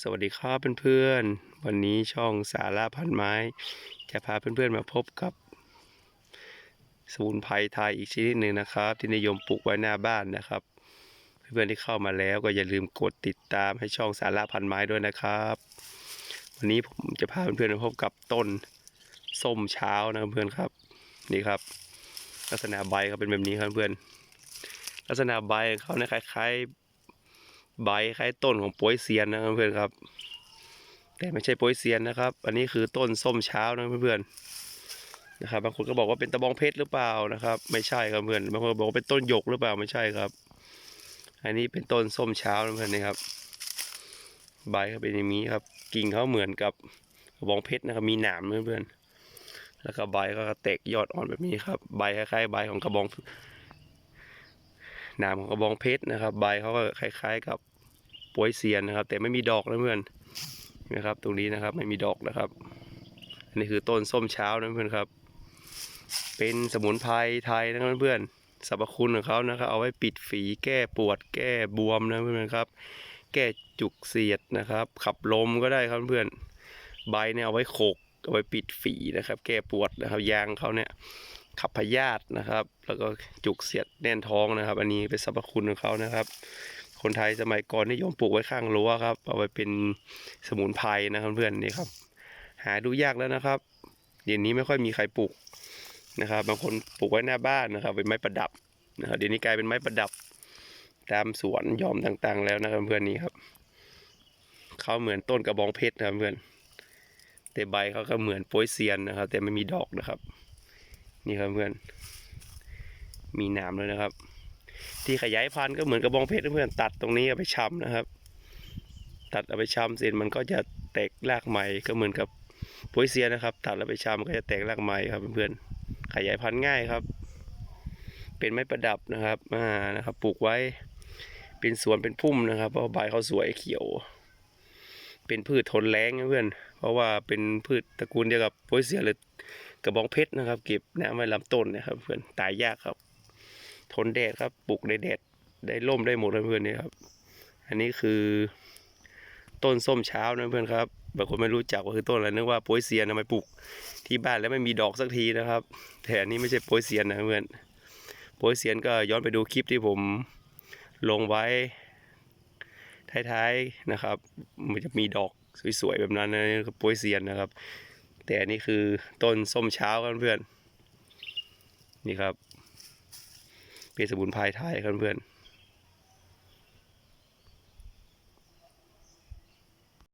สวัสดีครับเพื่อนๆ วันนี้ช่องสาระพันไม้ จะพาเพื่อนๆมาพบกับ สมุนไพรไทยอีกชนิดหนึ่งนะครับ ที่นิยมปลูกไว้หน้าบ้านนะครับ เพื่อนๆที่เข้ามาแล้วก็อย่าลืมกดติดตามให้ช่องสาระพันไม้ด้วยนะครับ วันนี้ผมจะพาเพื่อนๆมาพบกับต้นส้มเช้านะเพื่อนครับนี่ครับ ลักษณะใบเขาเป็นแบบนี้ครับเพื่อนลักษณะใบเขาเนี่ยคล้ายๆ ใบคล้ายต้นของโป้ยเซียนนะเพื่อนครับ แต่ไม่ใช่โป้ยเซียนนะครับ อันนี้คือต้นส้มเช้านะเพื่อนๆนะครับบางคนก็บอกว่าเป็นตะบองเพชรหรือเปล่านะครับ ไม่ใช่ครับเพื่อนบางคนบอกว่าเป็นต้นหยกหรือเปล่าไม่ใช่ครับ อันนี้เป็นต้นส้มเช้านะเพื่อนนี่ครับ ใบเขาเป็นอย่างนี้ครับ กิ่งเขาเหมือนกับกระบองเพชรนะครับมีหนามเพื่อนๆแล้วก็ใบก็แตกยอดอ่อนแบบนี้ครับ ใบคล้ายๆใบของกระบอง หนามของกระบองเพชรนะครับใบเขาก็คล้าย ๆ กับปวยเซียนนะครับ แต่ไม่มีดอกนะเพื่อนนะครับ ตรงนี้นะครับไม่มีดอกนะครับ อันนี้คือต้นส้มเช้านะเพื่อนครับ เป็นสมุนไพรไทยนะครับเพื่อนสรรพคุณของเขานะครับ เอาไว้ปิดฝีแก้ปวดแก้บวมนะเพื่อนครับ แก้จุกเสียดนะครับ ขับลมก็ได้ครับเพื่อนใบเนี่ยเอาไว้โขกเอาไว้ปิดฝีนะครับ แก้ปวดนะครับยางเขาเนี่ย ขับพยาธินะครับ แล้วก็จุกเสียดแน่นท้องนะครับ อันนี้เป็นสรรพคุณของเขานะครับ คนไทยสมัยก่อนนิยมปลูกไว้ข้างรั้วครับ เอาไว้เป็นสมุนไพรนะครับเพื่อนนี่ครับ หาดูยากแล้วนะครับเดี๋ยวนี้ไม่ค่อยมีใครปลูกนะครับบางคนปลูกไว้หน้าบ้านนะครับ เป็นไม้ประดับนะครับเดี๋ยวนี้กลายเป็นไม้ประดับ ตามสวนยอมต่างๆ แล้วนะครับเพื่อนนี่ครับเขาเหมือนต้นกระบองเพชรนะครับเพื่อนแต่ใบเขาก็เหมือนโป้ยเซียนนะครับ แต่ไม่มีดอกนะครับ นี่ครับเพื่อน มีหนามเลยนะครับ ที่ขยายพันธุ์ก็เหมือนกระบองเพชรเพื่อนตัดตรงนี้เอาไปชำนะครับ ตัดเอาไปชำเสร็จมันก็จะแตกรากใหม่ก็เหมือนกับโปยเซียนะครับ ตัดแล้วไปชำก็จะแตกรากใหม่ครับเพื่อนขยายพันธุ์ง่ายครับ เป็นไม้ประดับนะครับอ่านะครับ ปลูกไว้เป็นสวนเป็นพุ่มนะครับเพราะใบเขาสวยเขียว เป็นพืชทนแล้งนะเพื่อน เพราะว่าเป็นพืชตระกูลเดียวกับโปยเซียหรือกระบองเพชรนะครับ เก็บน้ำไว้ลำต้นนะครับ เพื่อนตายยากครับ ทนแดดครับปลูกในแดดได้ร่มได้หมดเลยเพื่อนนี่ครับ อันนี้คือ ต้นส้มเช้านะเพื่อนครับบางคนไม่รู้จักว่าคือต้นอะไรนึกว่าโปยเซียนทำไมปลูกที่บ้านแล้วไม่มีดอกสักทีนะครับ แต่อันนี้ไม่ใช่โปยเซียนนะเพื่อนโปยเซียนก็ย้อนไปดูคลิปที่ผมลงไว้ ท้ายๆนะครับ มันจะมีดอกสวยๆแบบนั้นนะนี่คือโปยเซียนนะครับ แต่อันนี้คือต้นส้มเช้าครับเพื่อนนี่ครับเป็นสมุนไพรไทยครับเพื่อน